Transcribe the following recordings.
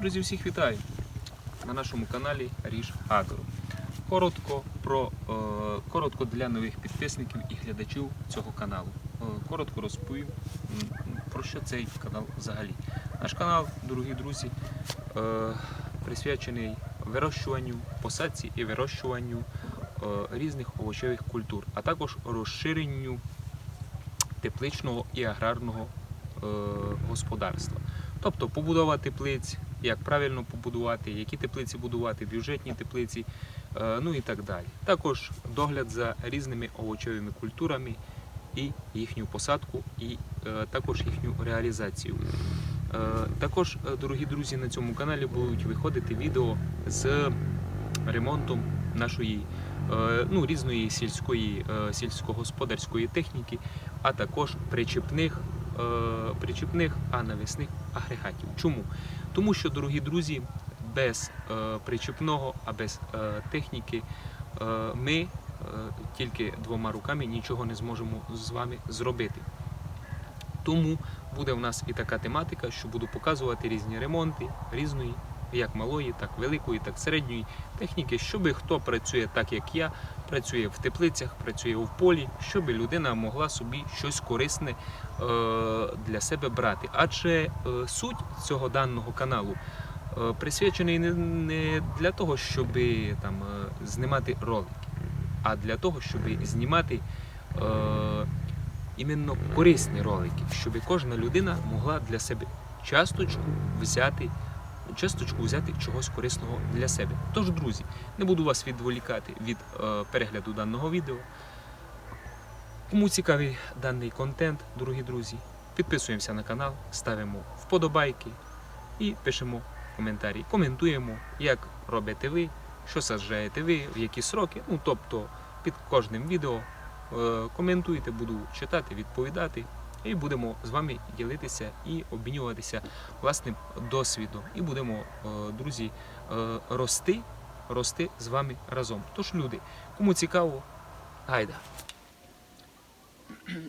Друзі, всіх вітаю на нашому каналі Ріж Агро. Коротко про е, коротко для нових підписників і глядачів цього каналу. Е, коротко розповім про що цей канал взагалі. Наш канал, дорогі друзі, е, присвячений вирощуванню, посадці і вирощуванню різних овочевих культур, а також розширенню тепличного і аграрного господарства. Тобто побудова теплиць, як правильно побудувати, які теплиці будувати, бюджетні теплиці, е, ну і так далі. Також догляд за різними овочевими культурами і їхню посадку, і е, також їхню реалізацію. Е, Також, дорогі друзі, на цьому каналі будуть виходити відео з ремонтом нашої ну, різної сільської сільськогосподарської техніки, а також причепних, причепних а навісних агрегатів. Чому? Тому що, дорогі друзі, без е, причепного, а без е, техніки е, ми е, тільки двома руками нічого не зможемо з вами зробити. Тому буде в нас і така тематика, що буду показувати різні ремонти різної, як малої, так великої, так середньої техніки, щоб хто працює так, як я, працює в теплицях, працює в полі, щоб людина могла собі щось корисне е, для себе брати. Адже е, суть цього даного каналу е, присвячений не, для того, щоб там знімати ролики, а для того, щоб знімати. Іменно корисні ролики, щоб кожна людина могла для себе часточку взяти, часточку взяти чогось корисного для себе. Тож, друзі, не буду вас відволікати від е, перегляду даного відео. Кому цікавий даний контент, дорогі друзі, підписуємося на канал, ставимо вподобайки і пишемо коментарі. Коментуємо, як робите ви, що саджаєте ви, в які сроки. Ну, тобто під кожним відео Е, коментуйте, буду читати, відповідати. І будемо з вами ділитися і обмінюватися власним досвідом. І будемо, е, друзі, е, рости, рости з вами разом. Тож, люди, кому цікаво, гайда.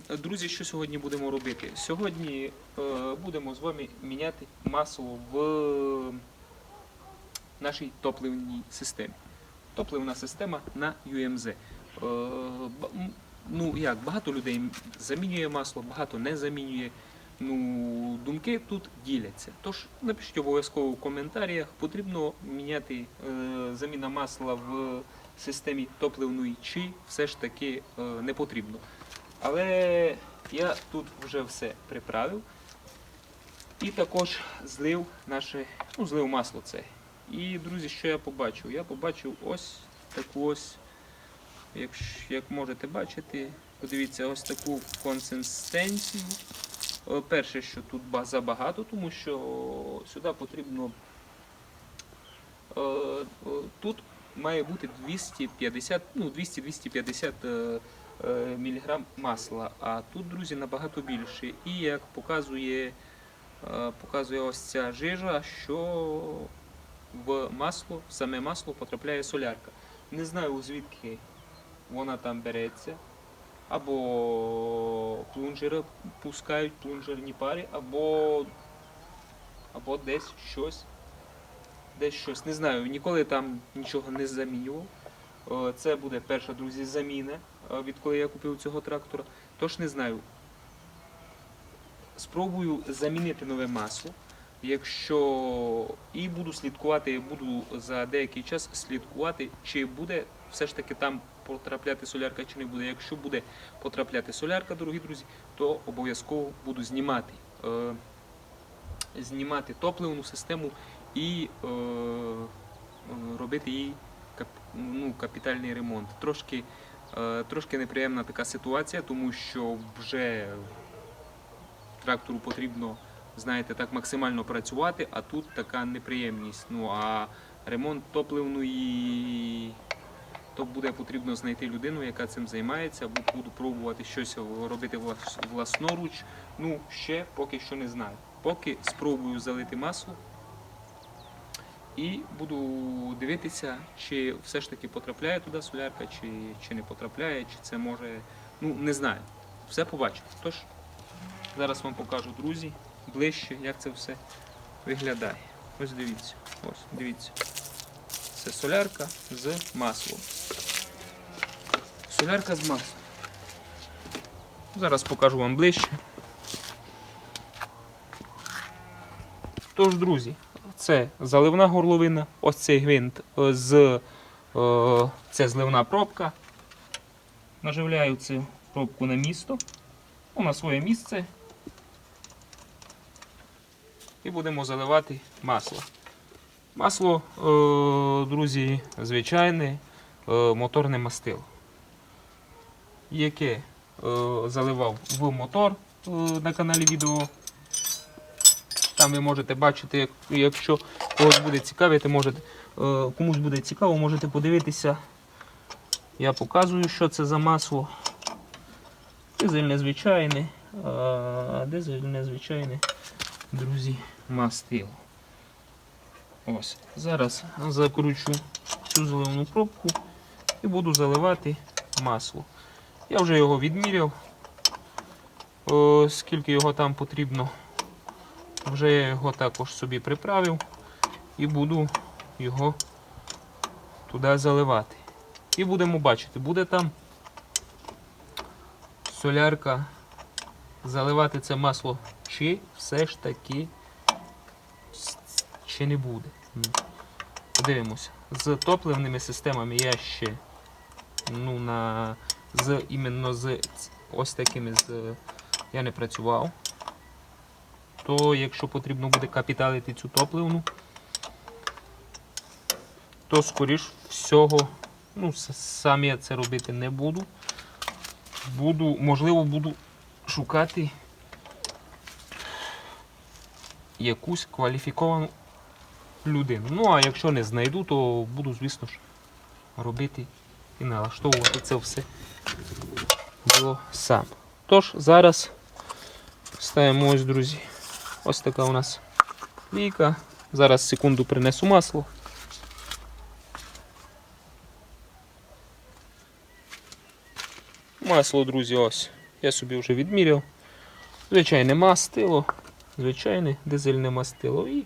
Друзі, що сьогодні будемо робити? Сьогодні е, будемо з вами міняти масло в нашій топливній системі. Топливна система на UMZ. Ну як, багато людей замінює масло, багато не замінює. Ну, думки тут діляться. Тож напишіть обов'язково в коментарях, потрібно міняти е, заміна масла в системі топливної, чи все ж таки е, не потрібно. Але я тут вже все приправив. І також злив наше, ну, злив масло це. І, друзі, що я побачив? Я побачив ось таку ось, як, як можете бачити, подивіться, ось таку консистенцію. Е, Перше, що тут забагато, тому що сюди потрібно. е, е, Тут має бути 250, ну 200-250 е, е, міліграм масла, а тут, друзі, набагато більше. І як показує, показує ось ця жижа, що в масло, в саме масло потрапляє солярка. Не знаю звідки вона там береться. Або плунжери пускають плунжерні пари, або, або десь щось. Десь щось. Не знаю, ніколи там нічого не замінював. Е, Це буде перша, друзі, заміна, е, відколи я купив цього трактора. Тож не знаю. Спробую замінити нове масло. Якщо і буду слідкувати, буду за деякий час слідкувати, чи буде все ж таки там потрапляти солярка, чи не буде. Якщо буде потрапляти солярка, дорогі друзі, то обов'язково буду знімати, е, знімати топливну систему і е, е, робити їй кап, ну, капітальний ремонт. Трошки, е, трошки неприємна така ситуація, тому що вже трактору потрібно знаєте, так максимально працювати, а тут така неприємність. Ну а ремонт топливної, то буде потрібно знайти людину, яка цим займається, або буду пробувати щось робити власноруч. Ну, ще поки що не знаю. Поки спробую залити масло і буду дивитися, чи все ж таки потрапляє туди солярка, чи, чи не потрапляє, чи це може. Ну, не знаю. Все побачимо. Тож, зараз вам покажу, друзі, ближче, як це все виглядає. Ось дивіться. Ось, дивіться. Це солярка з маслом. Солярка з маслом. Зараз покажу вам ближче. Тож, друзі, це заливна горловина, ось цей гвинт е, з е, це зливна пробка. Наживляю цю пробку на місто, ну, на своє місце. І будемо заливати масло. Масло, е, друзі, звичайне е, моторне мастило, яке е, заливав в мотор на каналі відео. Там ви можете бачити, якщо когось буде цікавити, можете, комусь буде цікаво, можете подивитися. Я показую, що це за масло. Дизельне звичайне. Дизельне звичайне, друзі, мастило. Ось. Зараз закручу цю зелену пробку і буду заливати масло. Я вже його відміряв, скільки його там потрібно. Вже я його також собі приправив і буду його туди заливати. І будемо бачити, буде там солярка заливати це масло, чи все ж таки чи не буде. М. Подивимося. З топливними системами я ще ну, на, з, іменно з ось такими з, я не працював то якщо потрібно буде капіталити цю топливну, то скоріш всього, ну, сам я це робити не буду. Буду, можливо, буду шукати якусь кваліфіковану людину. Ну, а якщо не знайду, то буду, звісно ж, робити і налаштовувати це все діло сам. Тож, зараз ставимо ось, друзі. Ось така у нас лійка. Зараз секунду принесу масло. Масло, друзі, ось. Я собі вже відміряв. Звичайне мастило, звичайне дизельне мастило і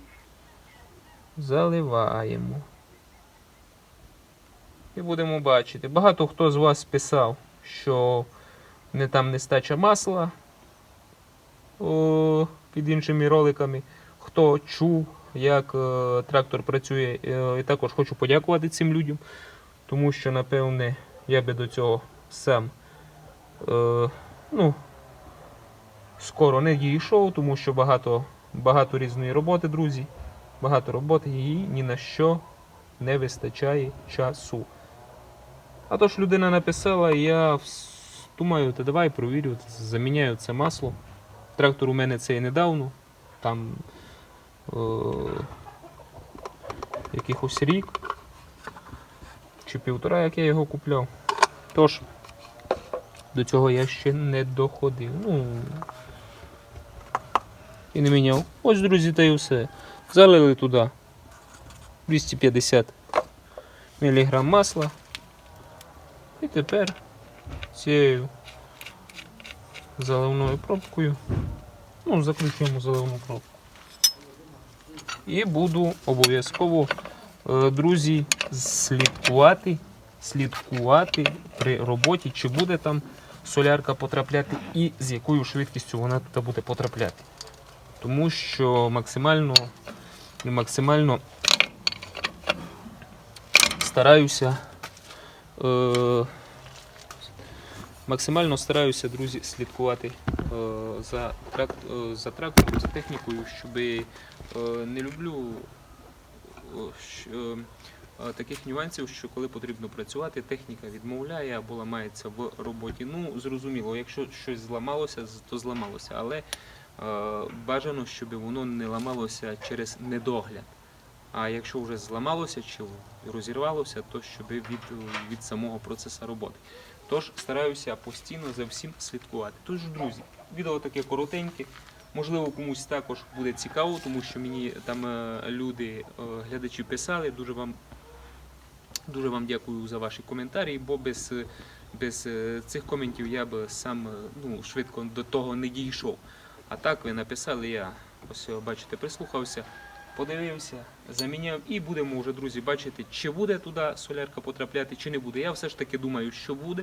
заливаємо. І будемо бачити. Багато хто з вас писав, що не там нестача масла о, під іншими роликами. Хто чув, як е, трактор працює, е, і також хочу подякувати цим людям, тому що, напевне, я би до цього сам е, ну, скоро не дійшов, тому що багато, багато різної роботи, друзі. Багато роботи і ні на що не вистачає часу. А то ж людина написала, я думаю, та давай провірю, заміняю це масло. Трактор у мене цей недавно, там е, якихось рік чи півтора, як я його купляв. Тож, до цього я ще не доходив. Ну, і не міняв. Ось, друзі, та й все. Залили туди 250 мг масла. І тепер цією заливною пробкою. Ну, закручуємо заливну пробку. І буду обов'язково, е, друзі, слідкувати, слідкувати при роботі, чи буде там солярка потрапляти і з якою швидкістю вона туди буде потрапляти. Тому що максимально, максимально стараюся. Е, Максимально стараюся, друзі, слідкувати е, за, трак, е, за трактором, за технікою, щоб е, не люблю таких нюансів, що коли потрібно працювати, техніка відмовляє або ламається в роботі. Ну, зрозуміло, якщо щось зламалося, то зламалося, але бажано, щоб воно не ламалося через недогляд. А якщо вже зламалося чи розірвалося, то щоб від, від самого процесу роботи. Тож стараюся постійно за всім слідкувати. Тож, друзі, відео таке коротеньке. Можливо, комусь також буде цікаво, тому що мені там е, люди, е, глядачі писали. Дуже вам, дуже вам дякую за ваші коментарі, бо без, е, без е, цих коментів я б сам е, ну, швидко до того не дійшов. А так ви написали, я ось е, бачите, прислухався подивився, заміняв і будемо вже, друзі, бачити, чи буде туди солярка потрапляти, чи не буде. Я все ж таки думаю, що буде.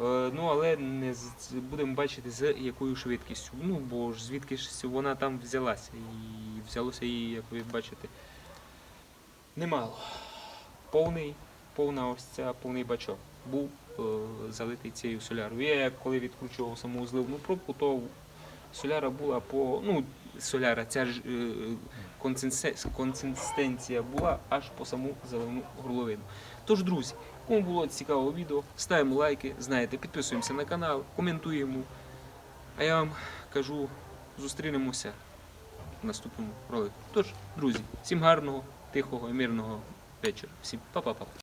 Е, Ну, але не з- будемо бачити, з якою швидкістю. Ну, бо ж звідки ж вона там взялася. І взялося її, як ви бачите, немало. Повний, повна ось ця, повний бачок був е, залитий цією солярою. Я коли відкручував саму зливну пробку, то соляра була по. Ну, соляра, ця ж е, консистенція, була аж по саму заливну горловину. Тож, друзі, кому було цікаво відео, ставимо лайки, знаєте, підписуємося на канал, коментуємо. А я вам кажу, зустрінемося в наступному ролику. Тож, друзі, всім гарного, тихого і мирного вечора. Всім па-па-па.